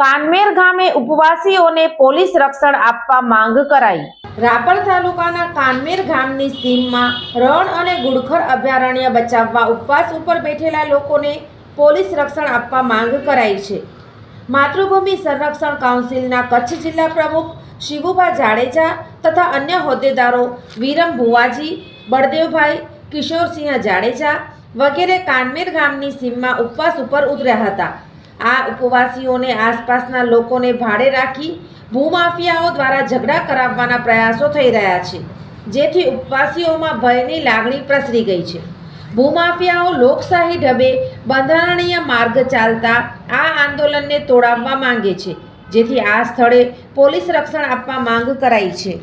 Kanmer ગામે ઉપવાસીઓને police રક્ષણ આપવા માંગ કરાઈ. રાપર તાલુકાના કાનમેર ગામની સીમમાં રણ અને ગુડખર અભયારણ્ય બચાવવા ઉપવાસ ઉપર બેઠેલા લોકોને પોલીસ રક્ષણ આપવા માંગ કરાઈ છે. માતૃભૂમિ સંરક્ષણ કાઉન્સિલના કચ્છ જિલ્લા પ્રમુખ શિવુભા જાડેજા તથા અન્ય હોદ્દેદારો વિરમ ભુવાજી, બળદેવભાઈ, કિશોરસિંહ જાડેજા વગેરે કાનમેર ગામની સીમમાં ઉપવાસ ઉપર ઉતર્યા હતા. આ ઉપવાસીઓને આસપાસના લોકોને ભાડે રાખી ભૂમાફિયાઓ દ્વારા ઝઘડા કરાવવાના પ્રયાસો થઈ રહ્યા છે. જેથી ઉપવાસીઓમાં ભયની લાગણી પ્રસરી ગઈ છે. ભૂમાફિયાઓ લોકશાહી ઢબે બંધારણીય માર્ગ ચાલતા આ આંદોલનને તોડાવવા માંગે છે, જેથી આ સ્થળે પોલીસ રક્ષણ આપવા માંગ કરાઈ છે.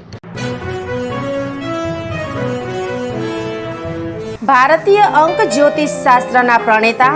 ભારતીય અંક જ્યોતિષ શાસ્ત્રના પ્રણેતા